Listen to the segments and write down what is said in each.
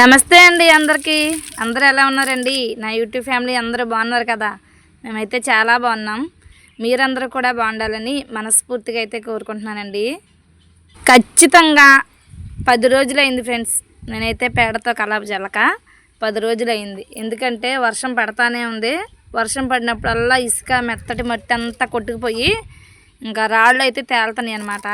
నమస్తే అండి అందరికీ. అందరూ ఎలా ఉన్నారండి? నా యూట్యూబ్ ఫ్యామిలీ అందరూ బాగున్నారు కదా? మేమైతే చాలా బాగున్నాం. మీరందరూ కూడా బాగుండాలని మనస్ఫూర్తిగా అయితే కోరుకుంటున్నానండి. ఖచ్చితంగా పది రోజులైంది ఫ్రెండ్స్. నేనైతే పేడతో కలప జలక పది రోజులైంది. ఎందుకంటే వర్షం పడతానే ఉంది. వర్షం పడినప్పుడల్లా ఇసుక మెత్తటి మట్టి అంతా కొట్టుకుపోయి ఇంకా రాళ్ళు అయితే తేలుతున్నాయి అనమాట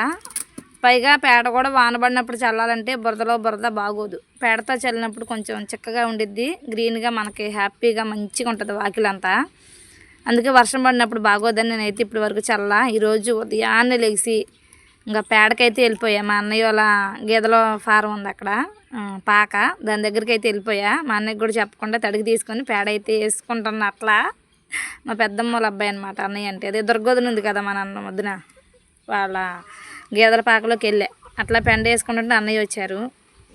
పైగా పేడ కూడా వాన పడినప్పుడు చల్లాలంటే బురదలో బురద బాగోదు. పేడతో చల్లినప్పుడు కొంచెం చిక్కగా ఉండిద్ది. గ్రీన్గా మనకి హ్యాపీగా మంచిగా ఉంటుంది వాకిలంతా. అందుకే వర్షం పడినప్పుడు బాగోదని నేనైతే ఇప్పటి వరకు చల్ల. ఈరోజు ఉదయాన్నే లేచి ఇంకా పేడకైతే వెళ్ళిపోయా. మా అన్నయ్య వాళ్ళ గేదెల ఫారం ఉంది అక్కడ పాక. దాని దగ్గరికి అయితే వెళ్ళిపోయా. మా అన్నయ్య కూడా చెప్పకుండా తడికి తీసుకొని పేడ అయితే వేసుకుంటున్నా అట్లా. మా పెద్దమ్మ వాళ్ళ అబ్బాయి అనమాట అన్నయ్య అంటే. అదే దుర్గోధన ఉంది కదా మా నాన్న వద్దున వాళ్ళ గేదెల పాకలోకి వెళ్ళా. అట్లా పెండ వేసుకుంటుంటే అన్నయ్య వచ్చారు.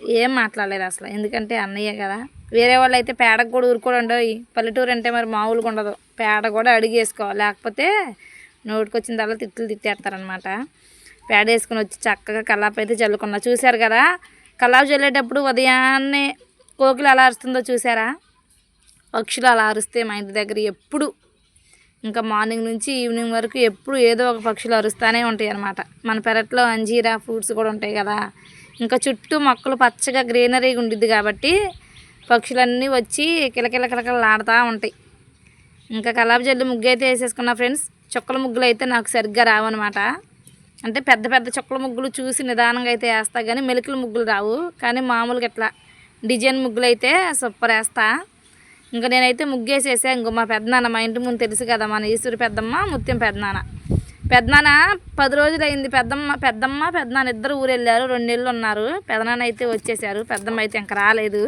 ఏం మాట్లాడలేదు అసలు. ఎందుకంటే అన్నయ్య కదా. వేరే వాళ్ళు అయితే పేడకు కూడా ఊరుకోడు ఉండవు పల్లెటూరు అంటే మరి మామూలుగా ఉండదు. పేడ కూడా అడిగేసుకో లేకపోతే నోటికి వచ్చిన తర్వాత తిట్లు తిట్టేస్తారనమాట పేడ వేసుకుని వచ్చి చక్కగా కల్లాపు అయితే చల్లుకున్నా. చూశారు కదా? కల్లాపు చల్లేటప్పుడు ఉదయాన్నే కోకిలు అలా అరుస్తుందో చూసారా పక్షులు అలా అరిస్తే మా ఇంటి దగ్గర ఎప్పుడు ఇంకా మార్నింగ్ నుంచి ఈవినింగ్ వరకు ఎప్పుడు ఏదో ఒక పక్షులు అరుస్తూనే ఉంటాయి అన్నమాట. మన పెరట్లో అంజీరా ఫ్రూట్స్ కూడా ఉంటాయి కదా. ఇంకా చుట్టూ మొక్కలు పచ్చగా గ్రీనరీగా ఉండిద్ది కాబట్టి పక్షులన్నీ వచ్చి కిలకిల కిలకిలలాడుతూ ఉంటాయి. ఇంకా కలాబ్ జల్లి ముగ్గు అయితే వేసేసుకున్నా ఫ్రెండ్స్ చుక్కల ముగ్గులు అయితే నాకు సరిగ్గా రావన్నమాట అంటే పెద్ద పెద్ద చుక్కల ముగ్గులు చూసి నిదానంగా అయితే వేస్తా కానీ మెలికల ముగ్గులు రావు. కానీ మామూలుగా ఇట్లా డిజైన్ ముగ్గులు అయితే సూపర్ వేస్తా. ఇంకా నేనైతే ముగ్గేసేసా. ఇంకో మా పెద్దనాన్న మా ఇంటి ముందు తెలుసు కదా మన ఈశ్వరి పెద్దమ్మ ముత్యం పెద్దనాన్న. పెద్దనాన్న పది రోజులు అయింది పెద్దమ్మ పెద్దమ్మ పెద్దనాన్న ఇద్దరు ఊరు వెళ్ళారు రెండు నెలలు ఉన్నారు. పెద్దనాన్న అయితే వచ్చేసారు. పెద్దమ్మ అయితే ఇంకా రాలేదు.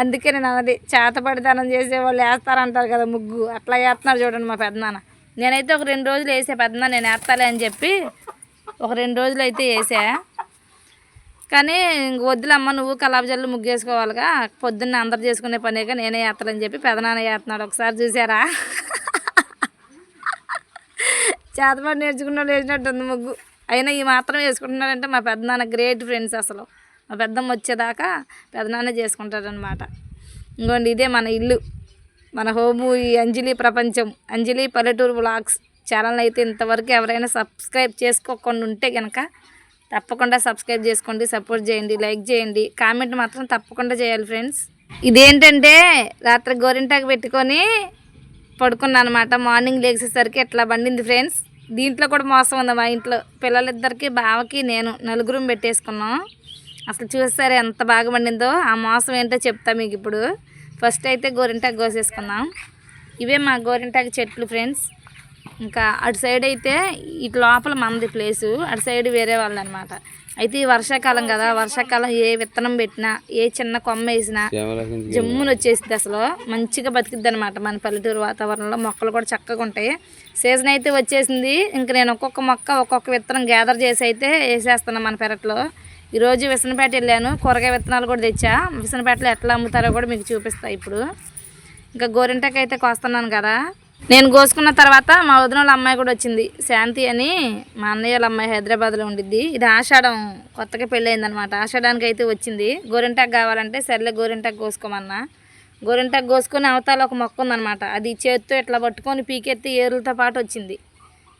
అందుకే నేను అన్నది చేతపడితనం చేసేవాళ్ళు వేస్తారంటారు కదా ముగ్గు. అట్లా వేస్తున్నారు చూడండి మా పెద్దనాన్న. నేనైతే ఒక రెండు రోజులు వేసా. పెద్దనాన్న నేను వేస్తాలే అని చెప్పి ఒక రెండు రోజులు అయితే వేసా. కానీ ఇంక వద్దులమ్మ నువ్వు కలాబజల్లు ముగ్గేసుకోవాలిగా. పొద్దున్న అందరు చేసుకునే పనేగా నేనే వేస్తానని చెప్పి పెదనాన్న చేస్తున్నాడు. ఒకసారి చూసారా? చేతపడి నేర్చుకున్న వేసినట్టుంది ముగ్గు. అయినా ఈ మాత్రం వేసుకుంటున్నాడంటే మా పెద్దనాన్న గ్రేట్ ఫ్రెండ్స్ అసలు. మా పెద్దమ్మ వచ్చేదాకా పెదనాన్న చేసుకుంటాడనమాట ఇంకోండి ఇదే మన ఇల్లు. మన హోము ఈ అంజలి ప్రపంచం. అంజలి పల్లెటూరు బ్లాగ్స్ ఛానల్ అయితే ఇంతవరకు ఎవరైనా సబ్స్క్రైబ్ చేసుకోకుండా ఉంటే కనుక తప్పకుండా సబ్స్క్రైబ్ చేసుకోండి సపోర్ట్ చేయండి లైక్ చేయండి. కామెంట్ మాత్రం తప్పకుండా చేయాలి ఫ్రెండ్స్ ఇదేంటంటే రాత్రి గోరింటాకు పెట్టుకొని పడుకున్నాను అనమాట మార్నింగ్ లేచేసరికి ఎట్లా పండింది ఫ్రెండ్స్ దీంట్లో కూడా మోసం ఉంది మా ఇంట్లో? పిల్లలిద్దరికి బావకి నేను నలుగురం పెట్టేసుకున్నాం. అసలు చూసారా ఎంత బాగా పండిందో? ఆ మోసం ఏంటో చెప్తా మీకు ఇప్పుడు. ఫస్ట్ అయితే గోరింటాకు కోసేసుకున్నాం ఇవే మా గోరింటాకు చెట్లు ఫ్రెండ్స్ ఇంకా అటు సైడ్ అయితే ఇటు లోపల మనది ప్లేసు అటు సైడ్ వేరే వాళ్ళది అనమాట అయితే ఈ వర్షాకాలం కదా వర్షాకాలం ఏ విత్తనం పెట్టినా ఏ చిన్న కొమ్మ వేసినా జమ్మున వచ్చేసింది అసలు. మంచిగా బతికిద్ది అనమాట మన పల్లెటూరు వాతావరణంలో. మొక్కలు కూడా చక్కగా ఉంటాయి. సీజన్ అయితే వచ్చేసింది. ఇంక నేను ఒక్కొక్క మొక్క ఒక్కొక్క విత్తనం గ్యాదర్ చేసి అయితే వేసేస్తాను మన పెరట్లో. ఈరోజు విసనపేట వెళ్ళాను. కూరగాయ విత్తనాలు కూడా తెచ్చా. విసనపేటలో ఎట్లా అమ్ముతారో కూడా మీకు చూపిస్తా ఇప్పుడు. ఇంకా గోరింటాకు అయితే కోస్తున్నాను కదా. నేను కోసుకున్న తర్వాత మా వదిన వాళ్ళ అమ్మాయి కూడా వచ్చింది. శాంతి అని మా అన్నయ్య వాళ్ళ అమ్మాయి హైదరాబాద్లో ఉండిద్ది. ఇది ఆషాఢం కొత్తగా పెళ్ళయిందనమాట ఆషాఢానికి అయితే వచ్చింది. గోరింటాకు కావాలంటే సర్లే గోరింటాకు కోసుకోమన్నా. గోరింటాకు కోసుకొని అవతల ఒక మొక్క ఉందన్నమాట. అది చేత్తో ఇట్లా పట్టుకొని పీకెత్తి ఏరులతో పాటు వచ్చింది.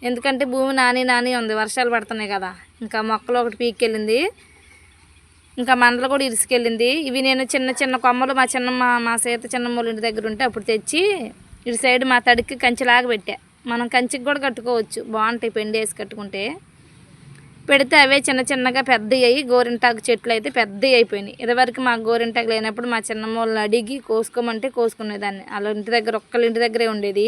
ఎందుకంటే భూమి నాని నాని ఉంది. వర్షాలు పడుతున్నాయి కదా. ఇంకా మొక్కలు ఒకటి పీకెళ్ళింది ఇంకా మండలు కూడా ఇరుసుకెళ్ళింది. ఇవి నేను చిన్న చిన్న కొమ్మలు మా చిన్నమ్మ మా సీత చిన్నమ్మలు ఇంటి దగ్గర ఉంటే అప్పుడు తెచ్చి ఇటు సైడ్ మా తడికి కంచిలాగా పెట్టా. మనం కంచికి కూడా కట్టుకోవచ్చు. బాగుంటాయి పెండి వేసి కట్టుకుంటే. పెడితే అవే చిన్న చిన్నగా పెద్దవి అయ్యి గోరింటాకు చెట్లు అయితే పెద్దవి అయిపోయినాయి. ఇదివరకు మా గోరింటాకు లేనప్పుడు మా చిన్నమ్మ వాళ్ళని అడిగి కోసుకోమంటే కోసుకునేదాన్ని. వాళ్ళ ఇంటి దగ్గర ఒక్కళ్ళ ఇంటి దగ్గరే ఉండేది.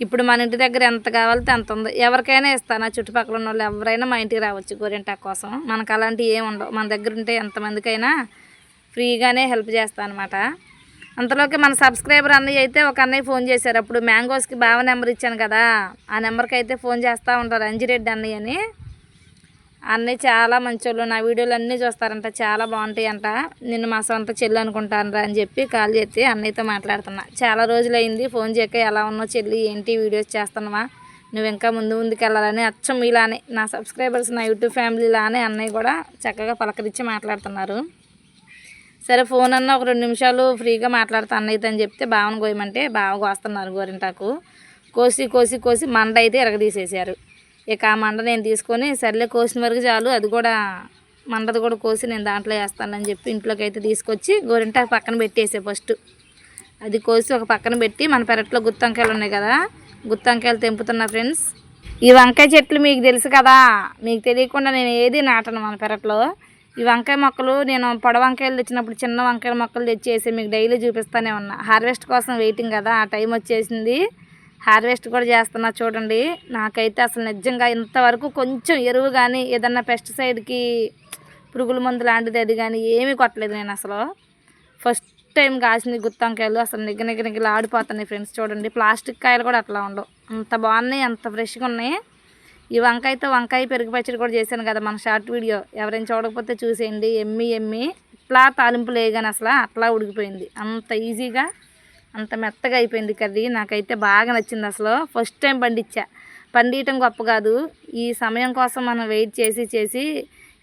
ఇప్పుడు మన ఇంటి దగ్గర ఎంత కావాలితే అంత ఉంది. ఎవరికైనా ఇస్తాను. ఆ చుట్టుపక్కల ఉన్న వాళ్ళు ఎవరైనా మా ఇంటికి రావచ్చు గోరింటాకు కోసం. మనకు అలాంటివి ఏమి ఉండవు. మన దగ్గర ఉంటే ఎంతమందికైనా ఫ్రీగానే హెల్ప్ చేస్తాను అనమాట అంతలోకి మన సబ్స్క్రైబర్ అన్నయ్య అయితే ఒక అన్నయ్య ఫోన్ చేశారు. అప్పుడు మ్యాంగోస్కి బావ నెంబర్ ఇచ్చాను కదా ఆ నెంబర్కి అయితే ఫోన్ చేస్తూ ఉంటారు అంజిరెడ్డి అన్నయ్య అని. అన్నయ్య చాలా మంచోళ్ళు నా వీడియోలు అన్నీ చూస్తారంట చాలా బాగుంటాయి అంట నిన్ను మా సొంత చెల్లి అనుకుంటాను అని చెప్పి కాల్ చేసి అన్నయ్యతో మాట్లాడుతున్నా. చాలా రోజులు అయింది ఫోన్ చేయక ఎలా ఉన్నావు చెల్లి ఏంటి వీడియోస్ చేస్తున్నావా? నువ్వు ఇంకా ముందు ముందుకు వెళ్ళాలని అచ్చం ఇలానే నా సబ్స్క్రైబర్స్ నా యూట్యూబ్ ఫ్యామిలీ లానే అన్నయ్య కూడా చక్కగా పలకరించి మాట్లాడుతున్నారు. సరే ఫోన్ అన్న ఒక రెండు నిమిషాలు ఫ్రీగా మాట్లాడతా అన్నయ్యతో అని చెప్తే బావను కోయమంటే బావ కోస్తున్నారు గోరింటాకు. కోసి కోసి కోసి మండ అయితే ఎరగదీసేసారు ఇక ఆ మండ నేను తీసుకొని సర్లే కోసిన వరకు చాలు అది కూడా మండది కూడా కోసి నేను దాంట్లో వేస్తానని చెప్పి ఇంట్లోకి అయితే తీసుకొచ్చి గోరింటాకు పక్కన పెట్టేసే ఫస్ట్. అది కోసి ఒక పక్కన పెట్టి మన పెరట్లో గుత్తంకాయలు ఉన్నాయి కదా గుత్తంకాయలు తెంపుతున్నా ఫ్రెండ్స్. ఈ వంకాయ చెట్లు మీకు తెలుసు కదా మీకు తెలియకుండా నేను ఏది నాటను మన పెరట్లో. ఈ వంకాయ మొక్కలు నేను పొడ వంకాయలు తెచ్చినప్పుడు చిన్న వంకాయ మొక్కలు తెచ్చేసి మీకు డైలీ చూపిస్తానే ఉన్నా. హార్వెస్ట్ కోసం వెయిటింగ్ కదా ఆ టైం వచ్చేసింది. హార్వెస్ట్ కూడా చేస్తున్నా చూడండి. నాకైతే అసలు నిజంగా ఇంతవరకు కొంచెం ఎరువు కానీ ఏదన్నా పెస్టిసైడ్కి పురుగుల మందు లాంటిది అది కానీ ఏమీ కొట్టలేదు నేను అసలు. ఫస్ట్ టైం కాసింది గుత్తంకాయలు అసలు నిగ్గ నిగ్గ నిగ్గలు ఆడిపోతున్నాయి ఫ్రెండ్స్ చూడండి. ప్లాస్టిక్ కాయలు కూడా అట్లా ఉండవు. అంత బాగున్నాయి అంత ఫ్రెష్గా ఉన్నాయి. ఈ వంకాయతో వంకాయ పెరుగు పచ్చడి కూడా చేశాను కదా మన షార్ట్ వీడియో. ఎవరైనా చూడకపోతే చూసేయండి. ఎమ్మి ఎమ్మి. ఇట్లా తాలింపు లేగాని అసలు అట్లా ఉడికిపోయింది. అంత ఈజీగా అంత మెత్తగా అయిపోయింది కర్రీ. నాకైతే బాగా నచ్చింది అసలు. First time పండించా. పండియటం గొప్ప కాదు. ఈ సమయం కోసం మనం వెయిట్ చేసి చేసి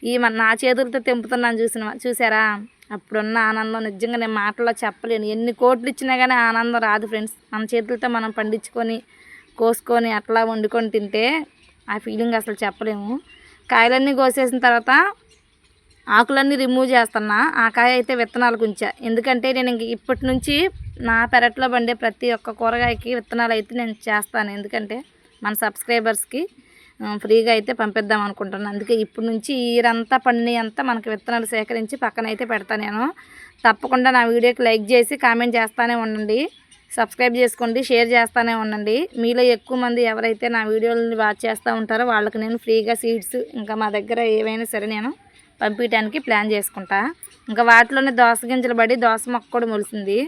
ఈ మన నా చేతులతో తెంపుతున్నాను చూసిన చూసారా? అప్పుడున్న ఆనందం. నిజంగా నేను మాటల్లో చెప్పలేను. ఎన్ని కోట్లు ఇచ్చినా కానీ ఆనందం రాదు ఫ్రెండ్స్. మన చేతులతో మనం పండించుకొని కోసుకొని అట్లా వండుకొని తింటే ఆ ఫీలింగ్ అసలు చెప్పలేము. కాయలన్నీ కోసేసిన తర్వాత ఆకులన్నీ రిమూవ్ చేస్తున్నా. ఆ కాయ అయితే విత్తనాలకు ఉంచా ఎందుకంటే నేను ఇంక ఇప్పటి నుంచి నా పెరట్లో పండే ప్రతి ఒక్క కూరగాయకి విత్తనాలు అయితే నేను చేస్తాను. ఎందుకంటే మన సబ్స్క్రైబర్స్కి ఫ్రీగా అయితే పంపిద్దాం అనుకుంటున్నాను అందుకే ఇప్పటి నుంచి ఈరంతా పండి అంతా మనకి విత్తనాలు సేకరించి పక్కన అయితే పెడతాను నేను. తప్పకుండా నా వీడియోకి లైక్ చేసి కామెంట్ చేస్తానే ఉండండి. సబ్స్క్రైబ్ చేసుకోండి షేర్ చేస్తానే ఉండండి. మీలో ఎక్కువ మంది ఎవరైతే నా వీడియోలని వాచ్ చేస్తూ ఉంటారో వాళ్ళకి నేను ఫ్రీగా సీడ్స్ ఇంకా మా దగ్గర ఏవైనా సరే నేను పంపించడానికి ప్లాన్ చేసుకుంటా. ఇంకా వాటిలోనే దోస గింజలు పడి దోస మొక్క కూడా మొలిసింది.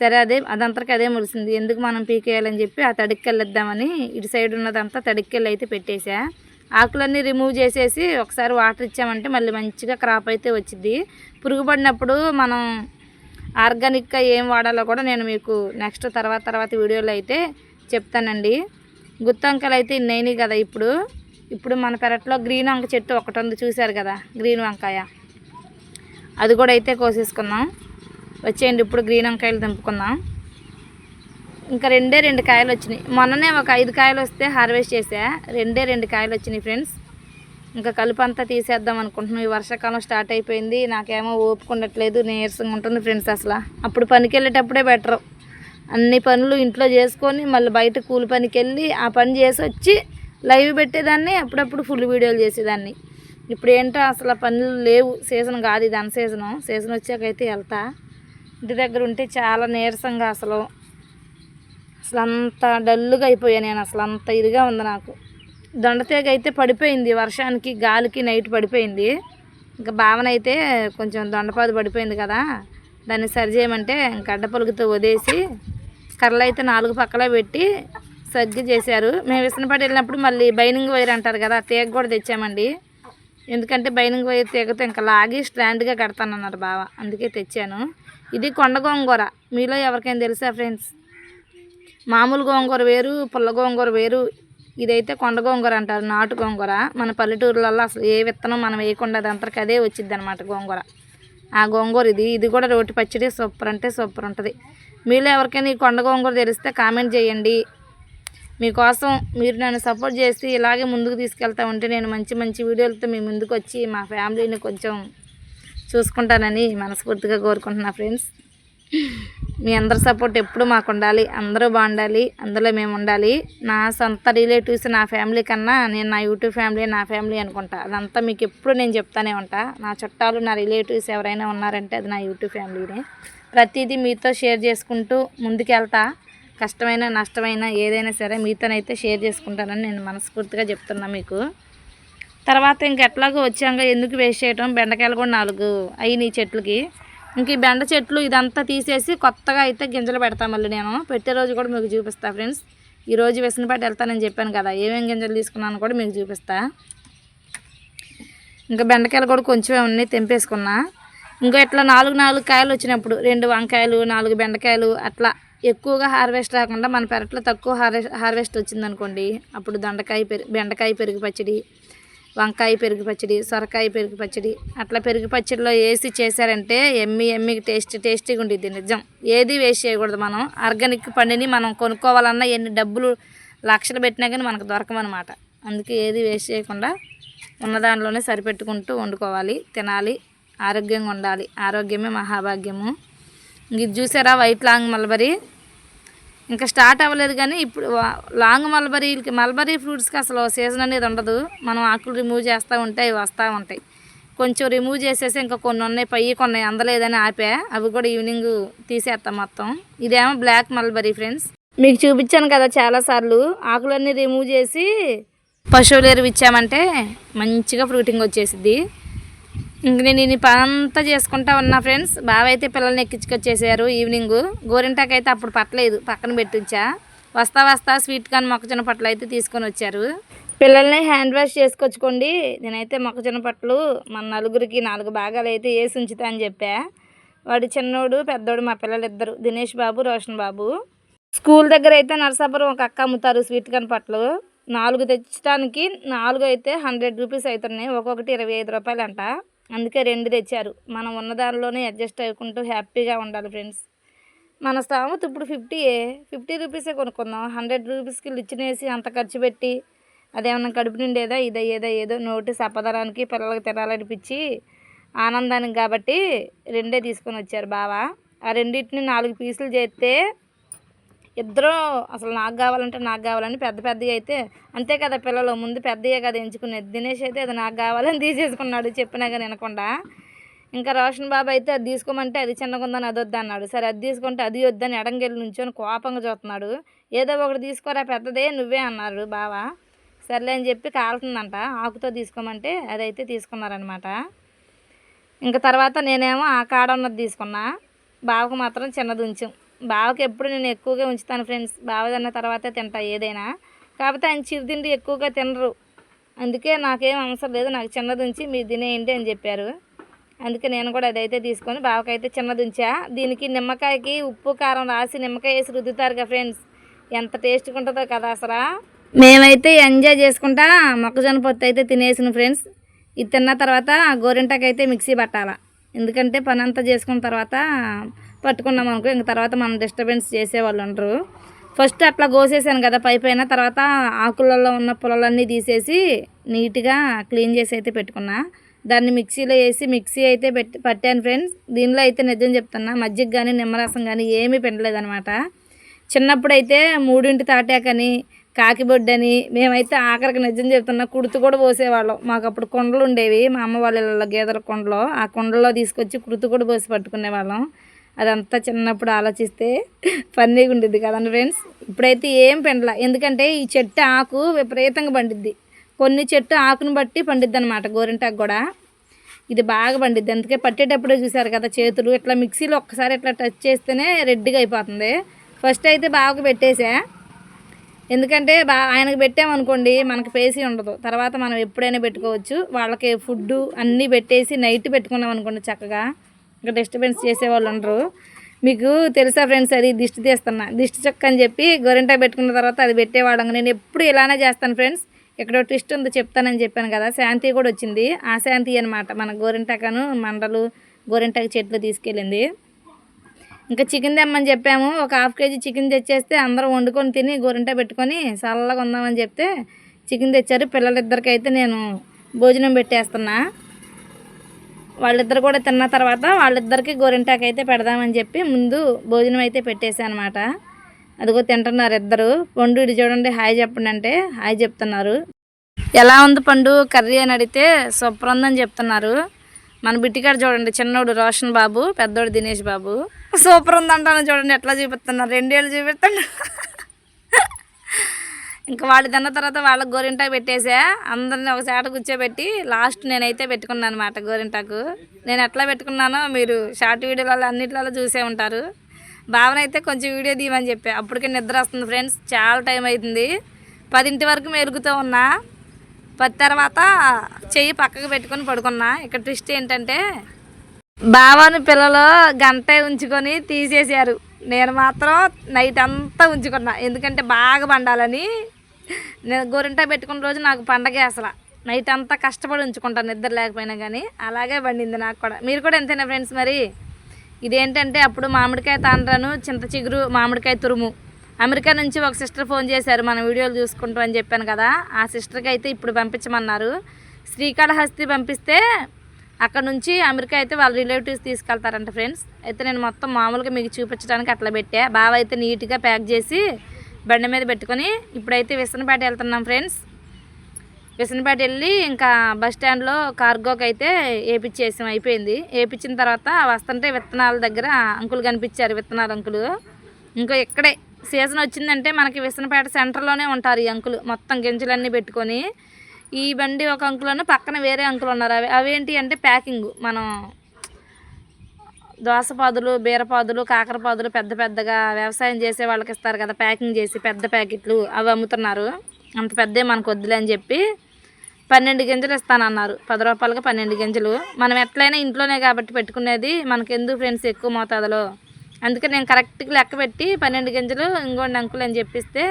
సరే అదే అదంతరికి అదే మొలిసింది. ఎందుకు మనం పీకేయాలని చెప్పి ఆ తడిక్కెళ్ళిద్దామని ఇటు సైడ్ ఉన్నదంతా తడిక్కెళ్ళి అయితే పెట్టేశా. ఆకులన్నీ రిమూవ్ చేసేసి ఒకసారి వాటర్ ఇచ్చామంటే మళ్ళీ మంచిగా క్రాప్ అయితే వచ్చింది పురుగు పడినప్పుడు మనం ఆర్గానిక్గా ఏం వాడాలో కూడా నేను మీకు నెక్స్ట్ తర్వాత తర్వాత వీడియోలో అయితే చెప్తానండి. గుత్తంకలు అయితే ఇన్నైనాయి కదా ఇప్పుడు. ఇప్పుడు మన పెరట్లో గ్రీన్ వంక చెట్టు ఒకటి ఉంది చూశారు కదా గ్రీన్ వంకాయ. అది కూడా అయితే కోసేసుకున్నాం వచ్చేయండి ఇప్పుడు గ్రీన్ వంకాయలు తెంపుకుందాం ఇంకా రెండే రెండు కాయలు వచ్చినాయి. మొన్ననే ఒక ఐదు కాయలు వస్తే హార్వెస్ట్ చేసా రెండే రెండు కాయలు వచ్చినాయి ఫ్రెండ్స్. ఇంకా కలుపు అంతా తీసేద్దాం అనుకుంటున్నాం. ఈ వర్షాకాలం స్టార్ట్ అయిపోయింది. నాకేమో ఓపిక ఉండట్లేదు. నీరసంగా ఉంటుంది ఫ్రెండ్స్ అసలు. అప్పుడు పనికి వెళ్ళేటప్పుడే బెటర్. అన్ని పనులు ఇంట్లో చేసుకొని మళ్ళీ బయట కూలి పనికి వెళ్ళి ఆ పని చేసి వచ్చి లైవ్ పెట్టేదాన్ని అప్పుడప్పుడు ఫుల్ వీడియోలు చేసేదాన్ని. ఇప్పుడు ఏంటో అసలు పనులు లేవు. సీజన్ కాదు ఇది అన్ సీజను. సీజన్ వచ్చాకైతే వెళ్తా. ఇంటి దగ్గర ఉంటే చాలా నీరసంగా అసలు. అసలు అంత డల్లుగా అయిపోయా నేను. అసలు అంత ఇదిగా ఉంది నాకు. దొండతీగ అయితే పడిపోయింది. వర్షానికి గాలికి నైట్ పడిపోయింది. ఇంకా భావన అయితే కొంచెం దొండపాదు పడిపోయింది కదా. దాన్ని సరి చేయమంటే గడ్డ పొలుగుతో వదిలేసి కర్రలు అయితే నాలుగు పక్కల పెట్టి సగ్గి చేశారు. మేము విసనపాటి వెళ్ళినప్పుడు మళ్ళీ బైనింగ్ వైర్ అంటారు కదా తీగ కూడా తెచ్చామండి. ఎందుకంటే బైనింగ్ వైర్ తీగతో ఇంకా లాగి స్టాండ్గా కడతానన్నారు బావ. అందుకే తెచ్చాను. ఇది కొండ గోంగూర. మీలో ఎవరికైనా తెలుసా ఫ్రెండ్స్? మామూలు గోంగూర వేరు పుల్ల గోంగూర వేరు ఇదైతే కొండ గోంగూర అంటారు నాటు గోంగూర. మన పల్లెటూరులలో అసలు ఏ విత్తనం మనం వేయకుండా అదంతరికి అదే వచ్చింది అనమాట గోంగూర. ఆ గోంగూర ఇది ఇది కూడా రోటి పచ్చడి సూపర్ అంటే సూపర్ ఉంటుంది. మీలో ఎవరికైనా ఈ కొండ గోంగూర తెలిస్తే కామెంట్ చేయండి. మీకోసం మీరు నన్ను సపోర్ట్ చేసి ఇలాగే ముందుకు తీసుకెళ్తా ఉంటే నేను మంచి మంచి వీడియోలతో మీ ముందుకు వచ్చి మా ఫ్యామిలీని కొంచెం చూసుకుంటానని మనస్ఫూర్తిగా కోరుకుంటున్నా ఫ్రెండ్స్. మీ అందరి సపోర్ట్ ఎప్పుడు మాకు ఉండాలి అందరూ బాగుండాలి అందులో మేము ఉండాలి నా సొంత రిలేటివ్స్ నా ఫ్యామిలీ కన్నా నేను నా యూట్యూబ్ ఫ్యామిలీ నా ఫ్యామిలీ అనుకుంటా. అదంతా మీకు ఎప్పుడు నేను చెప్తానే ఉంటా. నా చుట్టాలు నా రిలేటివ్స్ ఎవరైనా ఉన్నారంటే అది నా యూట్యూబ్ ఫ్యామిలీనే ప్రతిదీ మీతో షేర్ చేసుకుంటూ ముందుకెళ్తా. కష్టమైన నష్టమైన ఏదైనా సరే మీతోనైతే షేర్ చేసుకుంటానని నేను మనస్ఫూర్తిగా చెప్తున్నా మీకు. తర్వాత ఇంకెట్లాగో వచ్చాక ఎందుకు వేస్ట్ చేయటం? బెండకాయలు కూడా నాలుగు అయినాయి చెట్లకి. ఇంక ఈ బెండ చెట్లు ఇదంతా తీసేసి కొత్తగా అయితే గింజలు పెడతా మళ్ళీ నేను. పెట్టే రోజు కూడా మీకు చూపిస్తాను ఫ్రెండ్స్. ఈరోజు వెసనపాటి వెళ్తానని చెప్పాను కదా ఏమేమి గింజలు తీసుకున్నాను కూడా మీకు చూపిస్తా. ఇంకా బెండకాయలు కూడా కొంచెమే ఉన్నాయి తెంపేసుకున్నా. ఇంకా ఇట్లా నాలుగు నాలుగు కాయలు వచ్చినప్పుడు రెండు వంకాయలు నాలుగు బెండకాయలు అట్లా ఎక్కువగా హార్వెస్ట్ రాకుండా మన పెరట్లో తక్కువ హార్వెస్ట్ హార్వెస్ట్ వచ్చిందనుకోండి అప్పుడు దొండకాయ పెరుగు బెండకాయ పెరుగు పచ్చడి వంకాయ పెరుగు పచ్చడి సొరకాయ పెరుగు పచ్చడి. అట్లా పెరుగు పచ్చడిలో వేసి చేశారంటే ఎమ్మి ఎమ్మి టేస్ట్ టేస్టీగా ఉండిద్ది నిజం. ఏది వేస్ట్ చేయకూడదు మనం. ఆర్గానిక్ పండిని మనం కొనుక్కోవాలన్నా ఎన్ని డబ్బులు లక్షలు పెట్టినా కానీ మనకు దొరకమన్నమాట అందుకే ఏది వేస్ట్ చేయకుండా ఉన్న దానిలోనే సరిపెట్టుకుంటూ వండుకోవాలి. తినాలి. ఆరోగ్యంగా ఉండాలి. ఆరోగ్యమే మహాభాగ్యము. ఇది చూసారా వైట్ లాంగ్ మల్బరీ? ఇంకా స్టార్ట్ అవ్వలేదు కానీ ఇప్పుడు లాంగ్ మల్బరీకి మల్బరీ ఫ్రూట్స్కి అసలు సీజన్ అనేది ఉండదు. మనం ఆకులు రిమూవ్ చేస్తూ ఉంటే అవి వస్తూ ఉంటాయి. కొంచెం రిమూవ్ చేసేసి ఇంకా కొన్ని ఉన్నాయి పయ్యి కొన్ని అందలేదని ఆపా. అవి కూడా ఈవినింగ్ తీసేస్తాం మొత్తం. ఇదేమో బ్లాక్ మల్బరీ ఫ్రెండ్స్ మీకు చూపించాను కదా చాలాసార్లు ఆకులన్నీ రిమూవ్ చేసి పశువులు ఎరువు ఇచ్చామంటే మంచిగా ఫ్రూటింగ్ వచ్చేసిద్ది. ఇంక నేను ఈ పని అంతా చేసుకుంటా ఉన్నా ఫ్రెండ్స్. బావ అయితే పిల్లల్ని ఎక్కించుకొచ్చేసారు ఈవినింగ్. గోరింటాకు అయితే అప్పుడు పట్టలేదు పక్కన పెట్టించా. వస్తా వస్తా స్వీట్ కార్న్ మొక్కజొన్న పట్టలు అయితే తీసుకొని వచ్చారు. పిల్లల్ని హ్యాండ్ వాష్ చేసుకొచ్చుకోండి. నేనైతే మొక్కజొన్న పట్లు మన నలుగురికి నాలుగు భాగాలు అయితే వేసి ఉంచుతా అని చెప్పా. వాడు చిన్నోడు పెద్దోడు మా పిల్లలిద్దరు దినేష్ బాబు రోషన్ బాబు. స్కూల్ దగ్గర అయితే నరసాపురం ఒక అక్క అమ్ముతారు స్వీట్ కాన్ పట్లు నాలుగు తెచ్చడానికి నాలుగు అయితే హండ్రెడ్ రూపీస్ అవుతున్నాయి. ఒక్కొక్కటి ఇరవై ఐదు రూపాయలు అంట అందుకే రెండు తెచ్చారు. మనం ఉన్న దానిలోనే అడ్జస్ట్ అవ్వకుంటూ హ్యాపీగా ఉండాలి ఫ్రెండ్స్. మన స్థామత ఇప్పుడు ఫిఫ్టీ ఫిఫ్టీ రూపీసే కొనుక్కుందాం. హండ్రెడ్ రూపీస్కి లిచ్చినేసి అంత ఖర్చు పెట్టి అదేమన్నా కడుపు నిండేదా ఇదో ఏదో ఏదో నోటి సపదరానికి పిల్లలకి తినాలనిపించి ఆనందానికి కాబట్టి రెండే తీసుకొని వచ్చారు బావా. ఆ రెండింటిని నాలుగు పీసులు చేస్తే ఇద్దరు అసలు నాకు కావాలంటే నాకు కావాలని పెద్ద పెద్దవి అయితే అంతే కదా పిల్లలు ముందు పెద్దయే కదా ఎంచుకునేది. దినేష్ అయితే అది నాకు కావాలని తీసేసుకున్నాడు చెప్పినా కానీ వినకుండా. ఇంకా రోషన్ బాబు అయితే అది తీసుకోమంటే అది చిన్నగా ఉందని అది వద్దు అన్నాడు. సరే అది తీసుకుంటే అది వద్దని ఎడంగెళ్ళి నుంచొని కోపంగా చూస్తున్నాడు. ఏదో ఒకటి తీసుకోరా పెద్దదే నువ్వే అన్నారు బావా. సర్లే అని చెప్పి కాలుతుందంట. ఆకుతో తీసుకోమంటే అదైతే తీసుకున్నారనమాట ఇంకా తర్వాత నేనేమో ఆ కాడ ఉన్నది తీసుకున్నా. బావకు మాత్రం చిన్నది ఉంచాం. బావకి ఎప్పుడు నేను ఎక్కువగా ఉంచుతాను ఫ్రెండ్స్. బావ తిన్న తర్వాతే తింటా ఏదైనా. కాకపోతే ఆయన చిరుతిండి ఎక్కువగా తినరు. అందుకే నాకేం అవసరం లేదు. నాకు చిన్నది ఉంచి మీరు తినేయండి అని చెప్పారు. అందుకే నేను కూడా అదైతే తీసుకొని బావకైతే చిన్నది ఉంచా. దీనికి నిమ్మకాయకి ఉప్పు కారం రాసి నిమ్మకాయ వేసి రుద్దుతారుగా ఫ్రెండ్స్. ఎంత టేస్ట్గా ఉంటుందో కదా అసలు. మేమైతే ఎంజాయ్ చేసుకుంటా మొక్కజొన్న పొత్తు అయితే తినేసిన ఫ్రెండ్స్. ఇది తిన్న తర్వాత గోరింటాకైతే అయితే మిక్సీ పట్టాల. ఎందుకంటే పని అంతా చేసుకున్న తర్వాత పట్టుకున్నాం అనుకో ఇంక తర్వాత మనం డిస్టర్బెన్స్ చేసేవాళ్ళు ఉండరు. ఫస్ట్ అట్లా కోసేసాను కదా పై పైన తర్వాత ఆకులలో ఉన్న పొలాలన్నీ తీసేసి నీట్గా క్లీన్ చేసి అయితే పెట్టుకున్నా. దాన్ని మిక్సీలో వేసి మిక్సీ అయితే పెట్టి పట్టాను ఫ్రెండ్స్. దీనిలో అయితే నిజం చెప్తున్నా మజ్జిగ కానీ నిమ్మరసం కానీ ఏమీ పెట్టలేదనమాట చిన్నప్పుడైతే మూడింటి తాటాకని కాకిబొడ్డని మేమైతే ఆఖరికి నిజం చెప్తున్నా కుర్తు కూడా పోసేవాళ్ళం. మాకు అప్పుడు కొండలు ఉండేవి మా అమ్మ వాళ్ళ గేదెల కొండలో. ఆ కొండలో తీసుకొచ్చి కుర్తు కూడా పోసి పట్టుకునేవాళ్ళం. అదంతా చిన్నప్పుడు ఆలోచిస్తే ఫన్నీగా ఉండిద్ది కదండి ఫ్రెండ్స్. ఇప్పుడైతే ఏం పెండల. ఎందుకంటే ఈ చెట్టు ఆకు విపరీతంగా పండిద్ది. కొన్ని చెట్టు ఆకును బట్టి పండిద్ది అనమాట గోరింటాకు కూడా. ఇది బాగా పండిద్ది. అందుకే పట్టేటప్పుడే చూసారు కదా చేతులు. ఇట్లా మిక్సీలో ఒక్కసారి ఇట్లా టచ్ చేస్తేనే రెడ్డిగా అయిపోతుంది. ఫస్ట్ అయితే బాగా పెట్టేసా. ఎందుకంటే బా ఆయనకు పెట్టామనుకోండి మనకి పేసి ఉండదు. తర్వాత మనం ఎప్పుడైనా పెట్టుకోవచ్చు. వాళ్ళకి ఫుడ్ అన్నీ పెట్టేసి నైట్ పెట్టుకున్నాం అనుకోండి చక్కగా. ఇంకా డిస్టర్బెన్స్ చేసేవాళ్ళు ఉండరు. మీకు తెలుసా ఫ్రెండ్స్ అది దిష్టి తీస్తున్నా. దిష్టి చొక్క అని చెప్పి గోరింటా పెట్టుకున్న తర్వాత అది పెట్టేవాళ్ళం నేను ఎప్పుడు ఇలానే చేస్తాను ఫ్రెండ్స్ ఇక్కడ ట్విస్ట్ ఉందో చెప్తానని చెప్పాను కదా. శాంతి కూడా వచ్చింది. ఆ శాంతి అనమాట మన గోరింటాకను మండలు గోరింటాకు చెట్లు తీసుకెళ్ళింది. ఇంకా చికెన్ తెమ్మని చెప్పాము. ఒక హాఫ్ కేజీ చికెన్ తెచ్చేస్తే అందరూ వండుకొని తిని గోరింట పెట్టుకొని చల్లగా ఉందామని చెప్తే చికెన్ తెచ్చారు. పిల్లలిద్దరికైతే నేను భోజనం పెట్టేస్తున్నా. వాళ్ళిద్దరు కూడా తిన్న తర్వాత వాళ్ళిద్దరికి గోరింటాకు అయితే పెడదామని చెప్పి ముందు భోజనం అయితే పెట్టేశాను అనమాట అదిగో తింటున్నారు ఇద్దరు. పండు ఇటు చూడండి హాయ్ చెప్పండి అంటే హాయ్ చెప్తున్నారు. ఎలా ఉంది పండు? కర్రీ అని అడిగితే సూపర్ ఉందని చెప్తున్నారు. మన బిట్టికాడు చూడండి చిన్నోడు రోషన్ బాబు పెద్దోడు దినేష్ బాబు. సూపర్ ఉందంటాను చూడండి ఎట్లా చూపిస్తున్నారు? రెండేళ్ళు చూపిస్తున్నారు. ఇంకా వాళ్ళు తిన్న తర్వాత వాళ్ళకి గోరింటాకు పెట్టేసా. అందరిని ఒక చాట కూర్చోబెట్టి లాస్ట్ నేనైతే పెట్టుకున్నాను అనమాట గోరింటాకు. నేను ఎట్లా పెట్టుకున్నానో మీరు షార్ట్ వీడియోలలో అన్నిట్లలో చూసే ఉంటారు. భావన అయితే కొంచెం వీడియో తీయమని చెప్పా. అప్పటికే నిద్ర వస్తుంది ఫ్రెండ్స్ చాలా టైం అవుతుంది పదింటి వరకు మెలుగుతూ ఉన్నా. పది తర్వాత చెయ్యి పక్కకు పెట్టుకొని పడుకున్నా. ఇక్కడ ట్విస్ట్ ఏంటంటే బావని పిల్లలు గంట ఉంచుకొని తీసేశారు. నేను మాత్రం నైట్ అంతా ఉంచుకున్నా. ఎందుకంటే బాగా పండాలని నేను గోరింటా పెట్టుకున్న రోజు నాకు పండగే అసలు. నైట్ అంతా కష్టపడి ఉంచుకుంటాను నిద్ర లేకపోయినా కానీ అలాగే పండింది నాకు కూడా. మీరు కూడా ఎంతైనా ఫ్రెండ్స్ మరి. ఇదేంటంటే అప్పుడు మామిడికాయ తాండ్రను చింత చిగురు మామిడికాయ తురుము. అమెరికా నుంచి ఒక సిస్టర్ ఫోన్ చేశారు మన వీడియోలు చూసుకుంటాం అని చెప్పాను కదా. ఆ సిస్టర్కి అయితే ఇప్పుడు పంపించమన్నారు. శ్రీకాళహస్తి పంపిస్తే అక్కడ నుంచి అమెరికా అయితే వాళ్ళ రిలేటివ్స్ తీసుకెళ్తారంట ఫ్రెండ్స్. అయితే నేను మొత్తం మామూలుగా మీకు చూపించడానికి అట్లా పెట్టా. బావ అయితే నీట్గా ప్యాక్ చేసి బండి మీద పెట్టుకొని ఇప్పుడైతే విసనపేట వెళ్తున్నాం ఫ్రెండ్స్. విసనపేట వెళ్ళి ఇంకా బస్ స్టాండ్లో కార్గోకి అయితే వేపించేసాం అయిపోయింది. వేపించిన తర్వాత వస్తుంటే విత్తనాల దగ్గర అంకులు కనిపించారు విత్తనాలు అంకులు. ఇంకో ఇక్కడే సీజన్ వచ్చిందంటే మనకి విసనపేట సెంటర్లోనే ఉంటారు ఈ అంకులు. మొత్తం గింజలన్నీ పెట్టుకొని ఈ బండి ఒక అంకులను పక్కన వేరే అంకులు ఉన్నారు. అవి అవేంటి అంటే ప్యాకింగ్. మనం దోసపాదులు బీరపాదులు కాకరపాదులు పెద్ద పెద్దగా వ్యవసాయం చేసే వాళ్ళకి ఇస్తారు కదా ప్యాకింగ్ చేసి పెద్ద ప్యాకెట్లు అవి అమ్ముతున్నారు. అంత పెద్దే మనకు వద్దులే అని చెప్పి పన్నెండు గింజలు ఇస్తానన్నారు. పది రూపాయలకి పన్నెండు గింజలు. మనం ఎట్లయినా ఇంట్లోనే కాబట్టి పెట్టుకునేది మనకి ఎందుకు ఫ్రెండ్స్ ఎక్కువ మోతాదులో? అందుకే నేను కరెక్ట్గా లెక్క పెట్టి పన్నెండు గింజలు ఇంకోండి అంకులు అని చెప్పిస్తే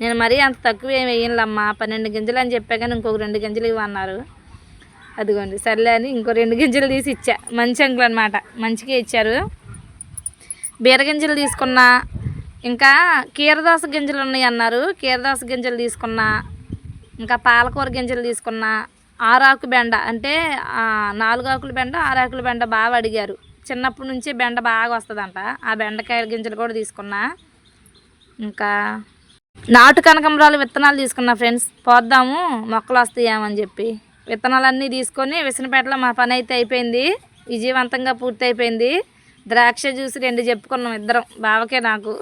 నేను మరీ అంత తక్కువ ఏమి వేయనులమ్మా పన్నెండు గింజలు అని చెప్పా కానీ ఇంకొక రెండు గింజలు ఇవ్వన్నారు. అదిగోండి సర్లే అని ఇంకో రెండు గింజలు తీసి ఇచ్చా. మంచి అంకులు అనమాట మంచిగా ఇచ్చారు. బీరగింజలు తీసుకున్నా. ఇంకా కీరదోస గింజలు ఉన్నాయి అన్నారు. కీరదోస గింజలు తీసుకున్నా. ఇంకా పాలకూర గింజలు తీసుకున్నా. ఆరాకు బెండ అంటే నాలుగు ఆకుల బెండ ఆరాకుల బెండ బాగా అడిగారు. చిన్నప్పటి నుంచి బెండ బాగా వస్తుందంట. ఆ బెండకాయ గింజలు కూడా తీసుకున్నా. ఇంకా నాటు కనకంబరాలు విత్తనాలు తీసుకున్నా ఫ్రెండ్స్. పోద్దాము మొక్కలు వస్తాయేమని చెప్పి. విత్తనాలన్నీ తీసుకొని విసనపేటలో మా పని అయితే అయిపోయింది. విజయవంతంగా పూర్తి అయిపోయింది. ద్రాక్ష జ్యూస్ రెండు చెప్పుకున్నాం ఇద్దరం బావకే నాకు.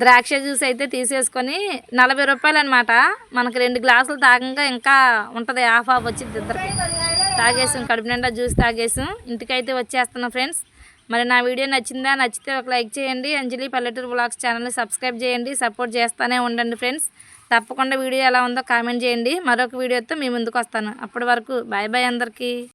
ద్రాక్ష జ్యూస్ అయితే తీసేసుకొని నలభై రూపాయలు అనమాట మనకు రెండు గ్లాసులు తాగంగా ఇంకా ఉంటుంది హాఫ్ హాఫ్ వచ్చింది ఇద్దరికి. తాగేసాం కడుపు నిండా జ్యూస్ తాగేసాం. ఇంటికైతే వచ్చేస్తున్నాం ఫ్రెండ్స్. మరి నా వీడియో నచ్చిందా? నచ్చితే ఒక లైక్ చేయండి. అంజలి పల్లెటూరు బ్లాగ్స్ ఛానల్ని సబ్స్క్రైబ్ చేయండి. సపోర్ట్ చేస్తూనే ఉండండి ఫ్రెండ్స్. తప్పకుండా వీడియో ఎలా ఉందో కామెంట్ చేయండి. మరొక వీడియోతో మీ ముందుకు వస్తాను. అప్పటి వరకు బాయ్ బాయ్ అందరికీ.